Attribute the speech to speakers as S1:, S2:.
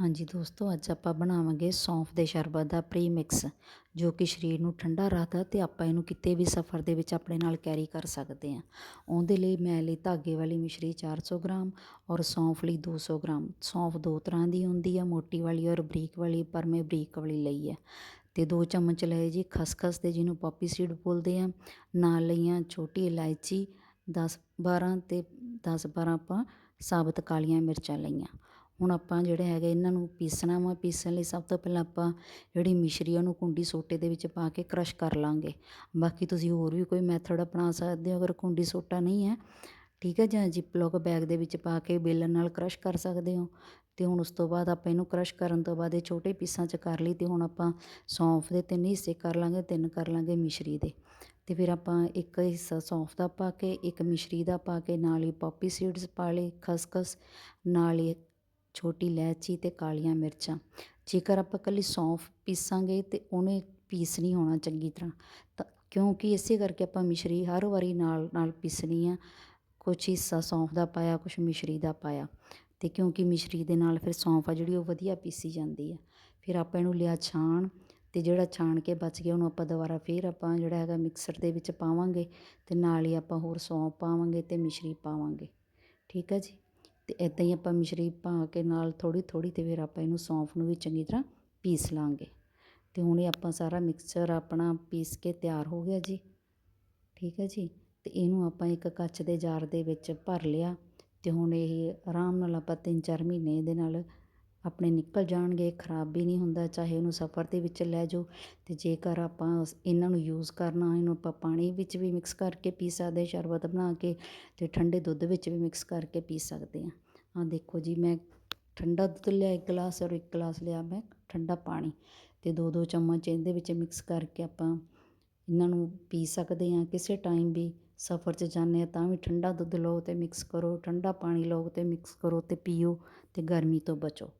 S1: ਹਾਂਜੀ ਦੋਸਤੋ, ਅੱਜ ਆਪਾਂ ਬਣਾਵਾਂਗੇ ਸੌਂਫ ਦੇ ਸ਼ਰਬਤ ਦਾ ਪ੍ਰੀ ਮਿਕਸ ਜੋ ਕਿ ਸਰੀਰ ਨੂੰ ਠੰਡਾ ਰੱਖਦਾ ਤੇ ਆਪਾਂ ਇਹਨੂੰ ਕਿਤੇ ਵੀ ਸਫ਼ਰ ਦੇ ਵਿੱਚ ਆਪਣੇ ਨਾਲ ਕੈਰੀ ਕਰ ਸਕਦੇ ਹਾਂ। ਉਹਦੇ ਲਈ ਮੈਂ ਲਈ ਧਾਗੇ ਵਾਲੀ ਮਿਸ਼ਰੀ 400 ਗ੍ਰਾਮ ਔਰ ਸੌਂਫ ਲਈ 200 ਗ੍ਰਾਮ। ਸੌਂਫ ਦੋ ਤਰ੍ਹਾਂ ਦੀ ਹੁੰਦੀ ਹੈ ਮੋਟੀ ਵਾਲੀ ਔਰ ਬਰੀਕ ਵਾਲੀ, ਪਰ ਮੈਂ ਬਰੀਕ ਵਾਲੀ ਲਈ ਹੈ। ਤੇ ਦੋ ਚਮਚ ਲਏ ਜੀ ਖਸਖਸ ਦੇ, ਜਿਹਨੂੰ ਪੋਪੀ ਸੀਡ ਬੋਲਦੇ ਆ। ਨਾਲ ਲਈਆਂ ਛੋਟੀ ਇਲਾਇਚੀ 10 12 ਤੇ 10 12 ਆਪਾਂ ਸਾਬਤ ਕਾਲੀਆਂ ਮਿਰਚਾਂ ਲਈਆਂ। ਹੁਣ ਆਪਾਂ ਜਿਹੜੇ ਹੈਗੇ ਇਹਨਾਂ ਨੂੰ ਪੀਸਣਾ ਵਾ, ਪੀਸਣ ਲਈ ਸਭ ਤੋਂ ਪਹਿਲਾਂ ਆਪਾਂ ਜਿਹੜੀ ਮਿਸ਼ਰੀ ਉਹਨੂੰ ਕੁੰਡੀ ਸੋਟੇ ਦੇ ਵਿੱਚ ਪਾ ਕੇ ਕ੍ਰਸ਼ ਕਰ ਲਾਂਗੇ। ਬਾਕੀ ਤੁਸੀਂ ਹੋਰ ਵੀ ਕੋਈ ਮੈਥਡ ਅਪਣਾ ਸਕਦੇ ਹੋ, ਅਗਰ ਕੁੰਡੀ ਸੋਟਾ ਨਹੀਂ ਹੈ, ਠੀਕ ਹੈ, ਜਾਂ ਜਿਪਲੋਕ ਬੈਗ ਦੇ ਵਿੱਚ ਪਾ ਕੇ ਬੇਲਣ ਨਾਲ ਕ੍ਰਸ਼ ਕਰ ਸਕਦੇ ਹੋ। ਅਤੇ ਹੁਣ ਉਸ ਤੋਂ ਬਾਅਦ ਆਪਾਂ ਇਹਨੂੰ ਕ੍ਰਸ਼ ਕਰਨ ਤੋਂ ਬਾਅਦ ਇਹ ਛੋਟੇ ਪੀਸਾਂ 'ਚ ਕਰ ਲਈ ਅਤੇ ਹੁਣ ਆਪਾਂ ਸੌਂਫ ਦੇ ਤਿੰਨ ਹਿੱਸੇ ਕਰ ਲਾਂਗੇ, ਤਿੰਨ ਕਰ ਲਾਂਗੇ ਮਿਸ਼ਰੀ ਦੇ। ਅਤੇ ਫਿਰ ਆਪਾਂ ਇੱਕ ਹਿੱਸਾ ਸੌਂਫ ਦਾ ਪਾ ਕੇ, ਇੱਕ ਮਿਸ਼ਰੀ ਦਾ ਪਾ ਕੇ, ਨਾਲ ਹੀ ਪੋਪੀ ਸੀਡਸ ਪਾ ਲਏ ਖਸਖਸ, ਨਾਲ ਹੀ ਛੋਟੀ ਇਲਾਇਚੀ ਅਤੇ ਕਾਲੀਆਂ ਮਿਰਚਾਂ। ਜੇਕਰ ਆਪਾਂ ਇਕੱਲੀ ਸੌਂਫ ਪੀਸਾਂਗੇ ਤਾਂ ਉਹਨੇ ਪੀਸ ਨਹੀਂ ਹੋਣਾ ਚੰਗੀ ਤਰ੍ਹਾਂ, ਤਾਂ ਕਿਉਂਕਿ ਇਸੇ ਕਰਕੇ ਆਪਾਂ ਮਿਸ਼ਰੀ ਹਰ ਵਾਰੀ ਨਾਲ ਨਾਲ ਪੀਸਣੀ ਆ। ਕੁਛ ਹਿੱਸਾ ਸੌਂਫ ਦਾ ਪਾਇਆ, ਕੁਛ ਮਿਸ਼ਰੀ ਦਾ ਪਾਇਆ। ਅਤੇ ਕਿਉਂਕਿ ਮਿਸ਼ਰੀ ਦੇ ਨਾਲ ਫਿਰ ਸੌਂਫ ਆ ਜਿਹੜੀ ਉਹ ਵਧੀਆ ਪੀਸੀ ਜਾਂਦੀ ਆ। ਫਿਰ ਆਪਾਂ ਇਹਨੂੰ ਲਿਆ ਛਾਣ ਅਤੇ ਜਿਹੜਾ ਛਾਣ ਕੇ ਬਚ ਗਿਆ ਉਹਨੂੰ ਆਪਾਂ ਦੁਬਾਰਾ ਫਿਰ ਆਪਾਂ ਜਿਹੜਾ ਹੈਗਾ ਮਿਕਸਰ ਦੇ ਵਿੱਚ ਪਾਵਾਂਗੇ ਅਤੇ ਨਾਲ ਹੀ ਆਪਾਂ ਹੋਰ ਸੌਂਫ ਪਾਵਾਂਗੇ ਅਤੇ ਮਿਸ਼ਰੀ ਪਾਵਾਂਗੇ। ਠੀਕ ਹੈ ਜੀ? ਅਤੇ ਇੱਦਾਂ ਹੀ ਆਪਾਂ ਮਿਸ਼ਰੀ ਪਾ ਕੇ ਨਾਲ ਥੋੜ੍ਹੀ ਥੋੜ੍ਹੀ ਤੇ ਫਿਰ ਆਪਾਂ ਇਹਨੂੰ ਸੌਂਫ ਨੂੰ ਵੀ ਚੰਗੀ ਤਰ੍ਹਾਂ ਪੀਸ ਲਵਾਂਗੇ ਅਤੇ ਹੁਣ ਇਹ ਆਪਾਂ ਸਾਰਾ ਮਿਕਸਚਰ ਆਪਣਾ ਪੀਸ ਕੇ ਤਿਆਰ ਹੋ ਗਿਆ ਜੀ। ਠੀਕ ਹੈ ਜੀ? ਅਤੇ ਇਹਨੂੰ ਆਪਾਂ ਇੱਕ ਕੱਚ ਦੇ ਜਾਰ ਦੇ ਵਿੱਚ ਭਰ ਲਿਆ ਅਤੇ ਹੁਣ ਇਹ ਆਰਾਮ ਨਾਲ ਆਪਾਂ 3-4 ਮਹੀਨੇ ਇਹਦੇ ਨਾਲ ਆਪਣੇ ਨਿਕਲ ਜਾਣਗੇ, ਖਰਾਬ ਵੀ ਨਹੀਂ ਹੁੰਦਾ, ਚਾਹੇ ਉਹਨੂੰ ਸਫ਼ਰ ਦੇ ਵਿੱਚ ਲੈ ਜਾਓ। ਅਤੇ ਜੇਕਰ ਆਪਾਂ ਇਹਨਾਂ ਨੂੰ ਯੂਜ਼ ਕਰਨਾ ਇਹਨੂੰ ਆਪਾਂ ਪਾਣੀ ਵਿੱਚ ਵੀ ਮਿਕਸ ਕਰਕੇ ਪੀ ਸਕਦੇ, ਸ਼ਰਬਤ ਬਣਾ ਕੇ ਅਤੇ ਠੰਡੇ ਦੁੱਧ ਵਿੱਚ ਵੀ ਮਿਕਸ ਕਰਕੇ ਪੀ ਸਕਦੇ ਹਾਂ। ਆ ਦੇਖੋ ਜੀ, ਮੈਂ ਠੰਡਾ ਦੁੱਧ ਲਿਆ ਇੱਕ ਗਲਾਸ ਔਰ ਇੱਕ ਗਲਾਸ ਲਿਆ ਮੈਂ ਠੰਡਾ ਪਾਣੀ ਅਤੇ ਦੋ ਦੋ ਚਮਚ ਇਹਦੇ ਵਿੱਚ ਮਿਕਸ ਕਰਕੇ ਆਪਾਂ ਇਹਨਾਂ ਨੂੰ ਪੀ ਸਕਦੇ ਹਾਂ। ਕਿਸੇ ਟਾਈਮ ਵੀ ਸਫ਼ਰ 'ਚ ਜਾਂਦੇ ਆ ਤਾਂ ਵੀ ਠੰਡਾ ਦੁੱਧ ਲਓ ਅਤੇ ਮਿਕਸ ਕਰੋ, ਠੰਡਾ ਪਾਣੀ ਲਓ ਅਤੇ ਮਿਕਸ ਕਰੋ ਅਤੇ ਪੀਓ ਅਤੇ ਗਰਮੀ ਤੋਂ ਬਚੋ।